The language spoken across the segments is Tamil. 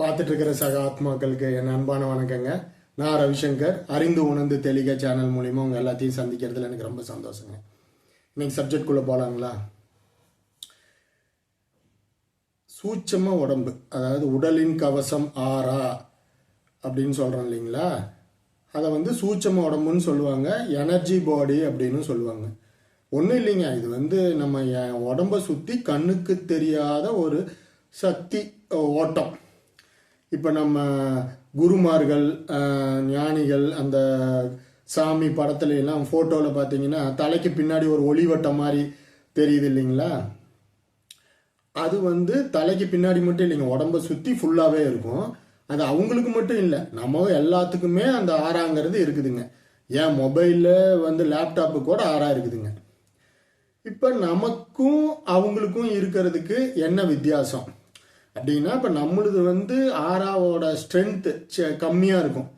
பார்த்துட்டு இருக்கிற சக ஆத்மாக்களுக்கு என் அன்பான வணக்கங்க. நான் ரவிசங்கர். அறிந்து உணர்ந்து தெளிக சேனல் மூலிமா உங்கள் எல்லாத்தையும் சந்திக்கிறதுல எனக்கு ரொம்ப சந்தோஷங்க. இன்னைக்கு சப்ஜெக்ட்குள்ளே போகலாங்களா சூட்சம உடம்பு அதாவது உடலின் கவசம் ஆறா அப்படின்னு சொல்கிறோம் இல்லைங்களா? அதை வந்து சூட்சம உடம்புன்னு சொல்லுவாங்க எனர்ஜி பாடி அப்படின்னு சொல்லுவாங்க. ஒன்றும் இல்லைங்க இது வந்து நம்ம என் உடம்ப சுற்றி கண்ணுக்கு தெரியாத ஒரு சக்தி ஓட்டம். இப்போ நம்ம குருமார்கள் ஞானிகள் அந்த சாமி படத்துல எல்லாம் ஃபோட்டோவில் பார்த்தீங்கன்னா தலைக்கு பின்னாடி ஒரு ஒளிவட்டம் மாதிரி தெரியுது இல்லைங்களா? அது வந்து தலைக்கு பின்னாடி மட்டும் இல்லைங்க உடம்ப சுற்றி ஃபுல்லாகவே இருக்கும். அது அவங்களுக்கு மட்டும் இல்லை நம்ம எல்லாத்துக்குமே அந்த ஆறாங்கிறது இருக்குதுங்க. ஏன் மொபைலில் வந்து லேப்டாப்பு கூட ஆறா இருக்குதுங்க. இப்போ நமக்கும் அவங்களுக்கும் இருக்கிறதுக்கு என்ன வித்தியாசம்? அப்படின்னா இப்போ நம்மளுது வந்து ஆறாவோட ஸ்ட்ரென்த்து கம்மியாக இருக்கும்.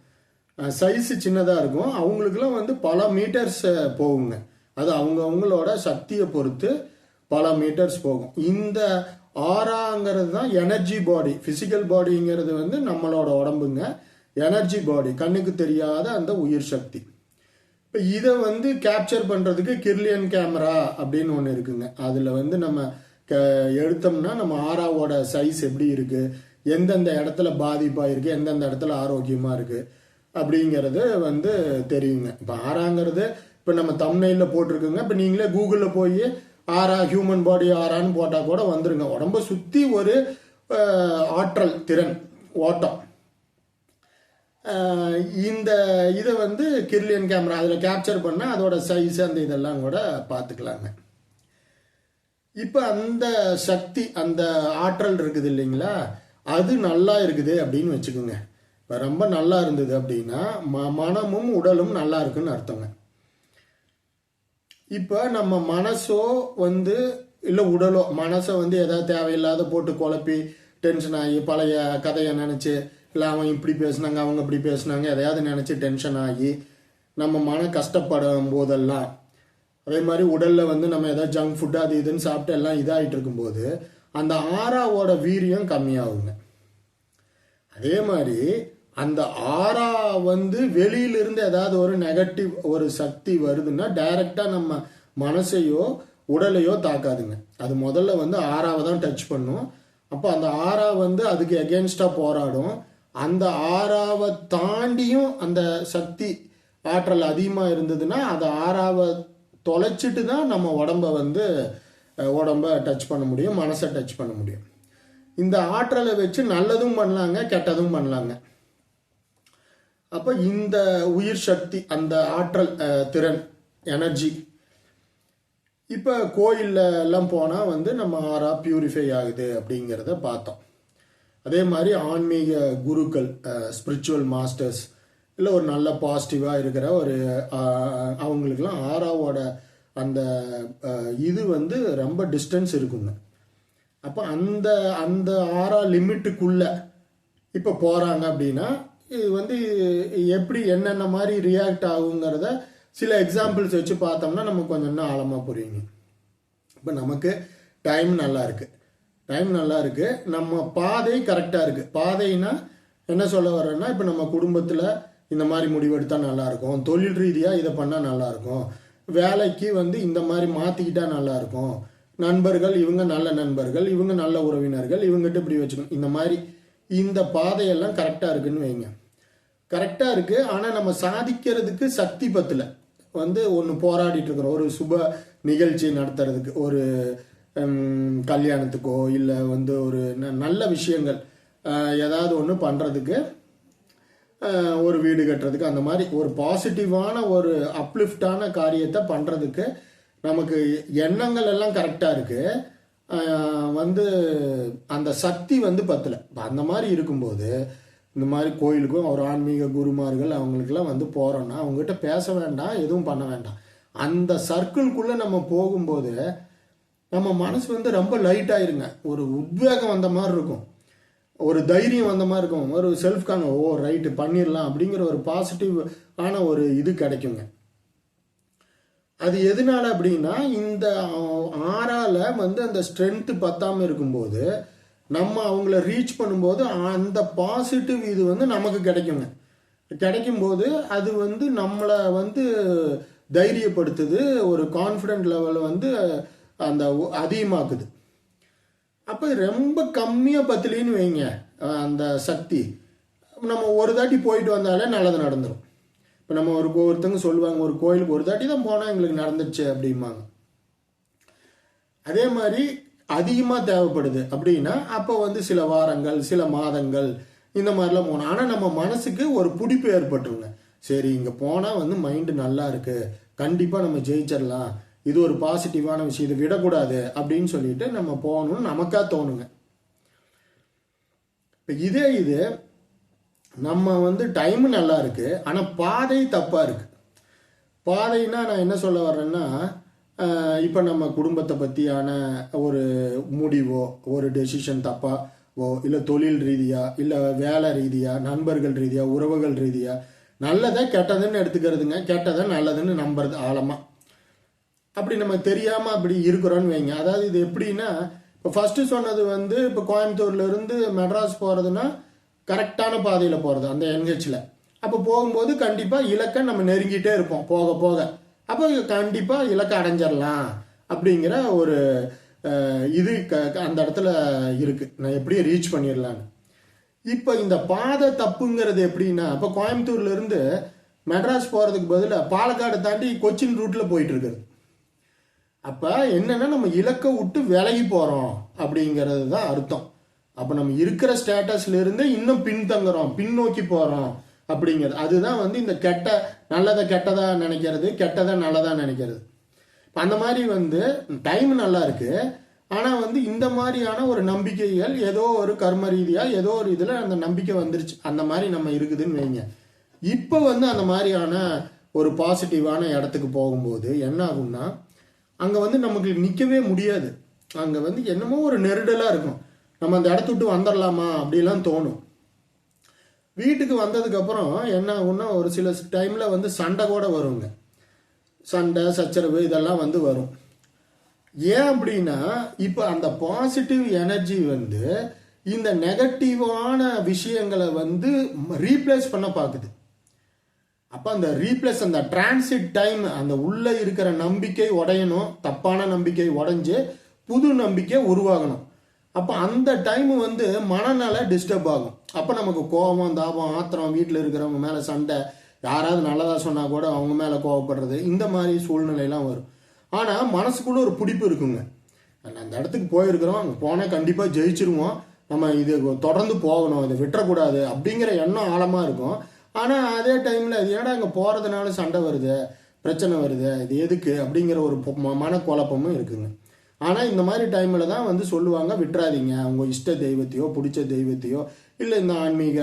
சைஸு சின்னதாக இருக்கும். அவங்களுக்குலாம் வந்து பல மீட்டர்ஸ் போகுங்க. அது அவங்க அவங்களோட சக்தியை பொறுத்து பல மீட்டர்ஸ் போகும். இந்த ஆறாங்கிறது தான் எனர்ஜி பாடி ஃபிசிக்கல் பாடிங்கிறது வந்து நம்மளோட உடம்புங்க. எனர்ஜி பாடி கண்ணுக்கு தெரியாத அந்த உயிர் சக்தி. இப்போ இதை வந்து கேப்சர் பண்ணுறதுக்கு கிர்லியன் கேமரா அப்படின்னு ஒன்று இருக்குங்க. அதில் வந்து நம்ம எடுத்தோம்னா நம்ம ஆறாவோட சைஸ் எப்படி இருக்குது எந்தெந்த இடத்துல பாதிப்பாக இருக்குது எந்தெந்த இடத்துல ஆரோக்கியமாக இருக்குது அப்படிங்கிறது வந்து தெரியுங்க. இப்போ ஆறாங்கிறது இப்போ நம்ம தமிழ்நெல்ல போட்டிருக்குங்க. இப்போ நீங்களே கூகுளில் போய் ஆறா ஹியூமன் பாடி ஆறான்னு போட்டால் கூட வந்துருங்க. உடம்ப சுற்றி ஒரு ஆற்றல் திறன் ஓட்டம். இந்த இதை வந்து கிர்லியன் கேமரா அதில் கேப்சர் பண்ணால் அதோட சைஸ் அந்த இதெல்லாம் கூட பார்த்துக்கலாங்க இப்போ அந்த சக்தி அந்த ஆற்றல் இருக்குது இல்லைங்களா? அது நல்லா இருக்குது அப்படின்னு வச்சுக்கோங்க. இப்போ ரொம்ப நல்லா இருந்தது அப்படின்னா ம மனமும் உடலும் நல்லா இருக்குன்னு அர்த்தங்க. இப்போ நம்ம மனசோ வந்து இல்லை உடலோ மனசை வந்து எதாவது தேவையில்லாத போட்டு குழப்பி டென்ஷன் ஆகி பழைய கதையை நினச்சி இல்லை அவன் இப்படி பேசுனாங்க அவங்க இப்படி பேசுனாங்க எதையாவது நினச்சி டென்ஷன் ஆகி நம்ம மன கஷ்டப்படும் போதெல்லாம் அதே மாதிரி உடலில் வந்து நம்ம ஏதாவது ஜங்க் ஃபுட்டு அது இதுன்னு சாப்பிட்டு எல்லாம் இதாகிட்டு இருக்கும்போது அந்த ஆறாவோட வீரியம் கம்மியாகுங்க. அதே மாதிரி அந்த ஆறா வந்து வெளியிலிருந்து ஏதாவது ஒரு நெகட்டிவ் ஒரு சக்தி வருதுன்னா டைரக்டா நம்ம மனசையோ உடலையோ தாக்காதுங்க. அது முதல்ல வந்து ஆறாவை தான் டச் பண்ணும். அப்போ அந்த ஆறா வந்து அதுக்கு எகேன்ஸ்டாக போராடும். அந்த ஆறாவை தாண்டியும் அந்த சக்தி ஆற்றல் அதிகமாக இருந்ததுன்னா அந்த ஆறாவை தொலைச்சிட்டு தான் நம்ம உடம்ப வந்து உடம்ப டச் பண்ண முடியும் மனசை டச் பண்ண முடியும். இந்த ஆற்றலை வச்சு நல்லதும் பண்ணலாங்க கெட்டதும் பண்ணலாங்க. அப்போ இந்த உயிர் சக்தி அந்த ஆற்றல் திறன் எனர்ஜி இப்போ கோயிலில் எல்லாம் போனால் வந்து நம்ம ஆறா பியூரிஃபை ஆகுது அப்படிங்கிறத பார்த்தோம். அதே மாதிரி ஆன்மீக குருக்கள் ஸ்பிரிச்சுவல் மாஸ்டர்ஸ் இல்லை ஒரு நல்ல பாசிட்டிவாக இருக்கிற ஒரு அவங்களுக்கெல்லாம் ஆறாவோட அந்த இது வந்து ரொம்ப டிஸ்டன்ஸ் இருக்குங்க. அப்போ அந்த அந்த ஆறா லிமிட்டுக்குள்ள இப்போ போகிறாங்க அப்படின்னா இது வந்து எப்படி என்னென்ன மாதிரி ரியாக்ட் ஆகுங்கிறத சில எக்ஸாம்பிள்ஸ் வச்சு பார்த்தோம்னா நமக்கு கொஞ்சம் இன்னும் ஆழமாக புரியுங்க. இப்போ நமக்கு டைம் நல்லா இருக்குது டைம் நல்லா இருக்குது நம்ம பாதை கரெக்டாக இருக்குது பாதைனா என்ன சொல்ல வரேன்னா இப்போ நம்ம குடும்பத்தில் இந்த மாதிரி முடிவெடுத்தால் நல்லாயிருக்கும். தொழில் ரீதியாக இதை பண்ணால் நல்லாயிருக்கும். வேலைக்கு வந்து இந்த மாதிரி மாற்றிக்கிட்டால் நல்லாயிருக்கும். நண்பர்கள் இவங்க நல்ல நண்பர்கள் இவங்க நல்ல உறவினர்கள் இவங்ககிட்ட இப்படி வச்சுக்கணும். இந்த மாதிரி இந்த பாதையெல்லாம் கரெக்டாக இருக்குன்னு வைங்க. கரெக்டாக இருக்குது ஆனால் நம்ம சாதிக்கிறதுக்கு சக்தி பத்தில். வந்து ஒன்று போராடிட்டு இருக்கிறோம். ஒரு சுப நிகழ்ச்சி நடத்துறதுக்கு ஒரு கல்யாணத்துக்கோ இல்லை வந்து ஒரு ந- நல்ல விஷயங்கள் ஏதாவது ஒன்று பண்ணுறதுக்கு ஒரு வீடு கட்டுறதுக்கு. அந்த மாதிரி ஒரு பாசிட்டிவான ஒரு அப்லிஃப்டான காரியத்தை பண்ணுறதுக்கு நமக்கு எண்ணங்கள் எல்லாம் கரெக்டாக இருக்குது வந்து அந்த சக்தி வந்து பத்தலை. அந்த மாதிரி இருக்கும்போது இந்த மாதிரி கோயிலுக்கும் ஒரு ஆன்மீக குருமார்கள் அவங்களுக்கெல்லாம் வந்து போகிறோன்னா அவங்ககிட்ட பேச வேண்டாம் எதுவும் பண்ண வேண்டாம். அந்த சர்க்கிள்குள்ளே நம்ம போகும்போது நம்ம மனசு வந்து ரொம்ப லைட் ஆயிருங்க. ஒரு உத்வேகம் வந்த மாதிரி இருக்கும். ஒரு தைரியம் வந்த மாதிரி இருக்கும். ஒரு செல்ஃப் கான் ஓ ரைட்டு பண்ணிடலாம். அப்படிங்கிற ஒரு பாசிட்டிவ் ஆன ஒரு இது கிடைக்குங்க. அது எதனால அப்படின்னா இந்த ஆறால வந்து அந்த ஸ்ட்ரென்த்து பத்தாமல் இருக்கும்போது நம்ம அவங்கள ரீச் பண்ணும்போது அந்த பாசிட்டிவ் இது வந்து நமக்கு கிடைக்குங்க. கிடைக்கும்போது அது வந்து நம்மளை வந்து தைரியப்படுத்துது ஒரு கான்ஃபிடென்ட் லெவல் வந்து அந்த அதிகமாக்குது. அப்போ ரொம்ப கம்மியாக பத்தலின்னு வைங்க. அந்த சக்தி. நம்ம ஒரு தாட்டி போயிட்டு வந்தாலே நல்லது நடந்துடும் இப்போ நம்ம ஒரு ஒருத்தங்க சொல்லுவாங்க ஒரு கோயிலுக்கு ஒரு தாட்டி தான் போனால் எங்களுக்கு நடந்துச்சு அப்படிம்பாங்க. அதே மாதிரி அதிகமாக தேவைப்படுது அப்படின்னா அப்போ வந்து சில வாரங்கள் சில மாதங்கள் இந்த மாதிரிலாம் போகணும். ஆனால் நம்ம மனசுக்கு ஒரு பிடிப்பு ஏற்பட்டுருங்க. சரி இங்கே போனால் வந்து மைண்டு நல்லா இருக்குது கண்டிப்பாக நம்ம ஜெயிச்சிடலாம். இது ஒரு பாசிட்டிவான விஷயம் இதை விடக்கூடாது அப்படின்னு சொல்லிட்டு நம்ம போகணும்னு நமக்கா தோணுங்க. இப்போ இதே இது நம்ம வந்து டைம் நல்லா இருக்கு ஆனால் பாதை தப்பாக இருக்கு. பாதைன்னா நான் என்ன சொல்ல வர்றேன்னா இப்போ நம்ம குடும்பத்தை பற்றியான ஒரு முடிவோ ஒரு டெசிஷன் தப்பாவோ இல்லை தொழில் ரீதியாக இல்லை வேலை ரீதியாக நண்பர்கள் ரீதியாக உறவுகள் ரீதியாக நல்லதை கெட்டதுன்னு எடுத்துக்கிறதுங்க. கெட்டதை நல்லதுன்னு நம்புறது ஆழமாக அப்படி நம்ம தெரியாமல் அப்படி இருக்கிறோன்னு வைங்க. அதாவது இது எப்படின்னா இப்போ ஃபர்ஸ்ட் சொன்னது வந்து இப்போ கோயம்புத்தூர்ல இருந்து மெட்ராஸ் போகிறதுனா கரெக்டான பாதையில் போகிறது அந்த என்ஹெச்சில் அப்போ போகும்போது கண்டிப்பாக இலக்கை நம்ம நெருங்கிட்டே இருப்போம் போக போக. அப்போ கண்டிப்பாக இலக்கை அடைஞ்சிடலாம் அப்படிங்கிற ஒரு இது க க- அந்த இடத்துல இருக்குது நான் எப்படி ரீச் பண்ணிடலான்னு இப்போ இந்த பாதை தப்புங்கிறது எப்படின்னா இப்போ கோயம்புத்தூர்ல இருந்து மெட்ராஸ் போகிறதுக்கு பதிலாக பாலக்காடு தாண்டி கொச்சின் ரூட்டில் போயிட்டுருக்குது அப்போ என்னன்னா நம்ம இலக்கை விட்டு விலகி போகிறோம் அப்படிங்கிறது தான் அர்த்தம். அப்போ நம்ம இருக்கிற ஸ்டேட்டஸ்லேருந்தே இன்னும் பின்தங்குறோம் பின்னோக்கி போகிறோம் அப்படிங்கிறது. அதுதான் வந்து இந்த கெட்ட நல்லதை கெட்டதாக நினைக்கிறது கெட்டதை நல்லதா நினைக்கிறது. இப்போ அந்த மாதிரி வந்து டைம் நல்லா இருக்குது ஆனால் வந்து இந்த மாதிரியான ஒரு நம்பிக்கைகள் ஏதோ ஒரு கர்ம ரீதியாக ஏதோ ஒரு இதில் அந்த நம்பிக்கை வந்துருச்சு. அந்த மாதிரி நம்ம இருக்குதுன்னு வைங்க. இப்போ வந்து அந்த மாதிரியான ஒரு பாசிட்டிவான இடத்துக்கு போகும்போது என்ன ஆகும்னா அங்கே வந்து நமக்கு நிற்கவே முடியாது. அங்கே வந்து என்னமோ ஒரு நெருடலாக இருக்கும். நம்ம அந்த இடத்த விட்டு வந்துடலாமா அப்படிலாம் தோணும். வீட்டுக்கு வந்ததுக்கப்புறம் என்ன ஆகும்னா ஒரு சில டைமில் வந்து சண்டை கூட வருங்க. சண்டை சச்சரவு இதெல்லாம் வந்து வரும். ஏன் அப்படின்னா இப்போ அந்த பாசிட்டிவ் எனர்ஜி வந்து இந்த நெகட்டிவான விஷயங்களை வந்து ரீப்ளேஸ் பண்ண பார்க்குது அப்போ அந்த ரீப்ளேஸ் அந்த டிரான்சிட் டைம் அந்த உள்ளே இருக்கிற நம்பிக்கை உடையணும் தப்பான நம்பிக்கை உடைஞ்சு புது நம்பிக்கை உருவாகணும். அப்போ அந்த டைம் வந்து மனநல டிஸ்டர்ப் ஆகும். அப்போ நமக்கு கோபம் தாபம் ஆத்திரம் வீட்டில் இருக்கிறவங்க மேலே சண்டை யாராவது நல்லதாக சொன்னால் கூட அவங்க மேலே கோவப்படுறது இந்த மாதிரி சூழ்நிலையெல்லாம் வரும். ஆனால் மனசுக்குள்ள ஒரு பிடிப்பு இருக்குங்க. அந்த இடத்துக்கு போயிருக்கிறோம் அங்கே போனால் கண்டிப்பாக ஜெயிச்சிருவோம். நம்ம இது தொடர்ந்து போகணும் இதை விட்டுறக்கூடாது அப்படிங்கிற எண்ணம் ஆழமாக இருக்கும். ஆனால் அதே டைமில் அது ஏன்னா அங்கே போகிறதுனால சண்டை வருது? பிரச்சனை வருது? இது எதுக்கு? அப்படிங்கிற ஒரு மனக்குழப்பமும் இருக்குங்க. ஆனால் இந்த மாதிரி டைமில் தான் வந்து சொல்லுவாங்க விட்டுறாதீங்க. அவங்க இஷ்ட தெய்வத்தையோ பிடிச்ச தெய்வத்தையோ இல்லை இந்த ஆன்மீக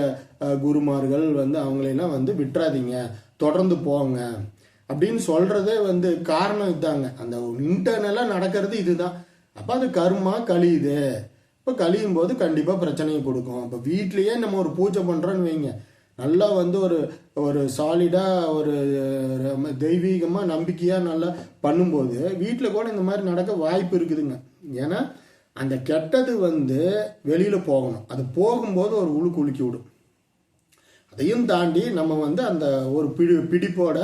குருமார்கள் வந்து அவங்களெல்லாம் வந்து விட்டுறாதீங்க. தொடர்ந்து போங்க. அப்படின்னு சொல்கிறதே வந்து காரணம் இதாங்க. அந்த இன்டர்னலாக நடக்கிறது இதுதான். அப்போ அது கர்மா கழியுது. இப்போ கழியும் போது கண்டிப்பாக பிரச்சனையை கொடுக்கும். இப்போ வீட்லேயே நம்ம ஒரு பூஜை பண்ணுறோன்னு வைங்க. நல்லா வந்து ஒரு ஒரு சாலிடாக ஒரு தெய்வீகமாக நம்பிக்கையாக நல்லா பண்ணும்போது வீட்டில் கூட இந்த மாதிரி நடக்க வாய்ப்பு இருக்குதுங்க. ஏன்னா அந்த கெட்டது வந்து வெளியில் போகணும். அது போகும்போது ஒரு உழுக்கு உலுக்கி விடும். அதையும் தாண்டி நம்ம வந்து அந்த ஒரு பிடி பிடிப்போட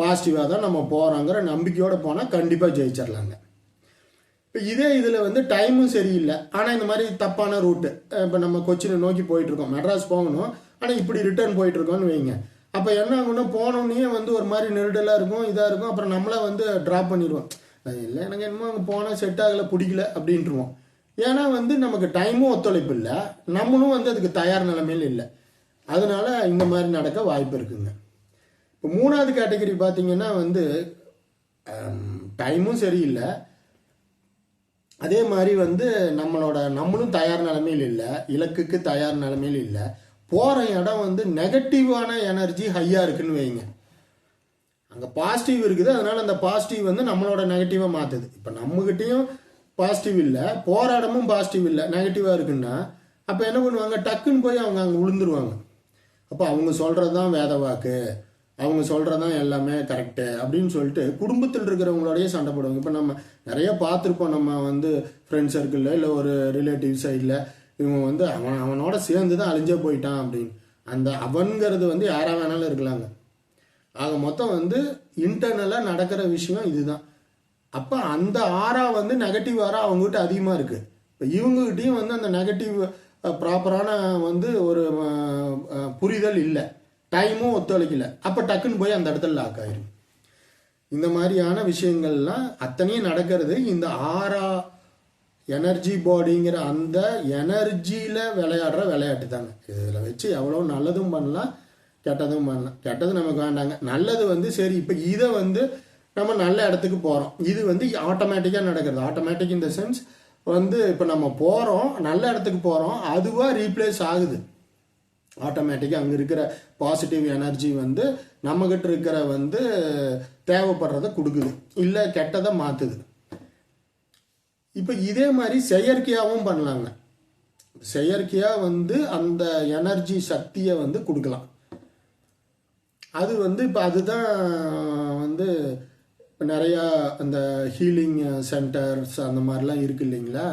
பாசிட்டிவாக தான் நம்ம போகிறோங்கிற நம்பிக்கையோட போனால் கண்டிப்பாக ஜெயிச்சிடலாங்க இப்போ இதே இதில் வந்து டைமும் சரியில்லை. ஆனால் இந்த மாதிரி தப்பான ரூட்டு இப்போ நம்ம கொச்சினை நோக்கி போயிட்டுருக்கோம் மெட்ராஸ் போகணும். ஆனால் இப்படி ரிட்டர்ன் போயிட்டுருக்கோன்னு வைங்க. அப்போ என்ன ஆகும்னா போனோடனே வந்து ஒரு மாதிரி நெருடலாக இருக்கும் இதாக இருக்கும். அப்புறம் நம்மளே வந்து ட்ராப் பண்ணிடுவோம். இல்லை எனக்கு என்னமோ அங்கே போனால் செட் ஆகலை பிடிக்கல அப்படின்ட்டுருவோம். ஏன்னா வந்து நமக்கு டைமும் ஒத்துழைப்பு இல்லை. நம்மளும் வந்து அதுக்கு தயார் நிலைமையில் இல்லை. அதனால இந்த மாதிரி நடக்க வாய்ப்பு இருக்குங்க. இப்போ மூணாவது கேட்டகரி பார்த்தீங்கன்னா வந்து டைமும் சரியில்லை. அதே மாதிரி வந்து நம்மளோட நம்மளும் தயார் நிலைமையில் இல்லை. இலக்குக்கு தயார் நிலைமையில் இல்லை. போகிற இடம் வந்து நெகட்டிவான எனர்ஜி ஹையாக இருக்குன்னு வைங்க அங்கே பாசிட்டிவ் இருக்குது அதனால் அந்த பாசிட்டிவ் வந்து நம்மளோட நெகட்டிவாக மாற்றுது இப்போ நம்மகிட்டயும் பாசிட்டிவ் இல்லை போகிற இடமும் பாசிட்டிவ் இல்லை நெகட்டிவாக இருக்குன்னா அப்போ என்ன பண்ணுவாங்க? டக்குன்னு போய் அவங்க அங்கே விழுந்துருவாங்க. அப்போ அவங்க சொல்கிறது தான் வேத வாக்கு. அவங்க சொல்கிறது தான் எல்லாமே கரெக்டு அப்படின்னு சொல்லிட்டு குடும்பத்தில் இருக்கிறவங்களோடய சண்டை போடுவாங்க. இப்போ நம்ம நிறைய பார்த்துருப்போம். நம்ம வந்து ஃப்ரெண்ட்ஸ் சர்க்கிளில் இல்லை ஒரு ரிலேட்டிவ் சைடில் இவன் வந்து அவன் அவனோட சேர்ந்து தான் அழிஞ்சே போயிட்டான் அப்படின்னு. அந்த அவன்கிறது வந்து யாராக வேணாலும் இருக்கலாங்க. ஆக மொத்தம் வந்து இன்டர்னலாக நடக்கிற விஷயம் இதுதான். அப்போ அந்த ஆறா வந்து நெகட்டிவ் ஆறா அவங்ககிட்ட அதிகமாக இருக்கு. இப்போ இவங்ககிட்டையும் வந்து அந்த நெகட்டிவ் ப்ராப்பரான வந்து ஒரு புரிதல் இல்லை. டைமும் ஒத்துழைக்கல. அப்போ டக்குன்னு போய் அந்த இடத்துல லாக் ஆயிரும். இந்த மாதிரியான விஷயங்கள்லாம் அத்தனையும் நடக்கிறது இந்த ஆறா எனர்ஜி பாடிங்கிற அந்த எனர்ஜியில் விளையாடுற விளையாட்டு தாங்க. இதில் வச்சு எவ்வளோ நல்லதும் பண்ணலாம் கெட்டதும் பண்ணலாம். கெட்டது நமக்கு வேண்டாங்க. நல்லது வந்து சரி இப்போ இதை வந்து நம்ம நல்ல இடத்துக்கு போகிறோம் இது வந்து ஆட்டோமேட்டிக்காக நடக்கிறது. ஆட்டோமேட்டிக் இந்த சென்ஸ் வந்து இப்போ நம்ம போகிறோம் நல்ல இடத்துக்கு போகிறோம் அதுவாக ரீப்ளேஸ் ஆகுது. ஆட்டோமேட்டிக்காக அங்கே இருக்கிற பாசிட்டிவ் எனர்ஜி வந்து நம்மக்கிட்ட இருக்கிற வந்து தேவைப்படுறத கொடுக்குது. இல்லை கெட்டதை மாற்றுது இப்போ இதே மாதிரி செயற்கையாகவும் பண்ணலாங்க. செயற்கையாக வந்து அந்த எனர்ஜி சக்தியை வந்து கொடுக்கலாம். அது வந்து இப்போ அதுதான் வந்து இப்போ நிறையா அந்த ஹீலிங் சென்டர்ஸ் அந்த மாதிரிலாம் இருக்கு இல்லைங்களா?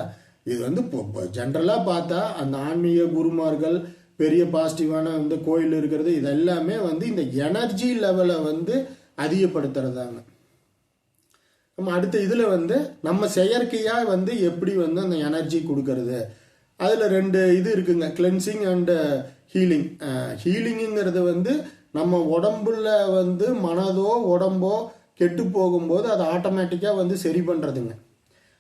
இது வந்து இப்போ ஜென்ரலாக பார்த்தா அந்த ஆன்மீக குருமார்கள் பெரிய பாசிட்டிவான வந்து கோயில் இருக்கிறது இது எல்லாமே வந்து இந்த எனர்ஜி லெவலை வந்து அதிகப்படுத்துறதாங்க. நம்ம அடுத்த இதில் வந்து நம்ம செயற்கையாக வந்து எப்படி வந்து அந்த எனர்ஜி கொடுக்கறது? அதில் ரெண்டு இது இருக்குங்க. கிளென்சிங் அண்டு ஹீலிங் ஹீலிங்குங்கிறது வந்து நம்ம உடம்புல வந்து மனதோ உடம்போ கெட்டு போகும்போது அது ஆட்டோமேட்டிக்காக வந்து சரி பண்ணுறதுங்க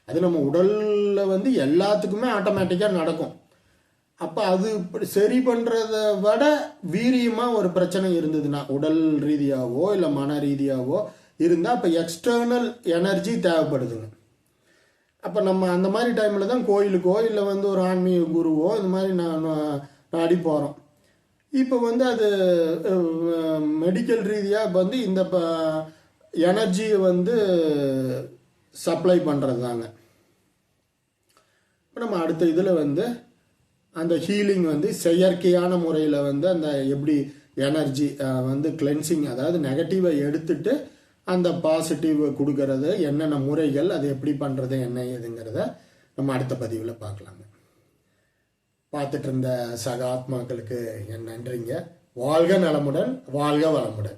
அது நம்ம உடலில் வந்து எல்லாத்துக்குமே ஆட்டோமேட்டிக்காக நடக்கும். அப்போ அது இப்படி சரி பண்ணுறத விட வீரியமாக ஒரு பிரச்சனை இருந்ததுன்னா உடல் ரீதியாகவோ இல்லை மன ரீதியாகவோ இருந்தால் இப்போ எக்ஸ்டர்னல் எனர்ஜி தேவைப்படுதுங்க. அப்போ நம்ம அந்த மாதிரி டைமில் தான் கோயிலுக்கோ இல்லை வந்து ஒரு ஆன்மீக குருவோ இந்த மாதிரி நான் நாடி போகிறோம் இப்போ வந்து அது மெடிக்கல் ரீதியாக வந்து இந்த எனர்ஜியை வந்து சப்ளை பண்ணுறது தாங்க இப்போ நம்ம அடுத்த இதில் வந்து அந்த ஹீலிங் வந்து செயற்கையான முறையில் வந்து அந்த எப்படி எனர்ஜி வந்து கிளென்சிங் அதாவது நெகட்டிவை எடுத்துட்டு அந்த பாசிட்டிவ் கொடுக்கறது என்னென்ன முறைகள் அது எப்படி பண்ணுறது என்ன ஏதுங்கிறத நம்ம அடுத்த பதிவில் பார்க்கலாங்க. பார்த்துட்டு இருந்த சக ஆத்மாக்களுக்கு என் நன்றிங்க. வாழ்க நலமுடன் வாழ்க வளமுடன்.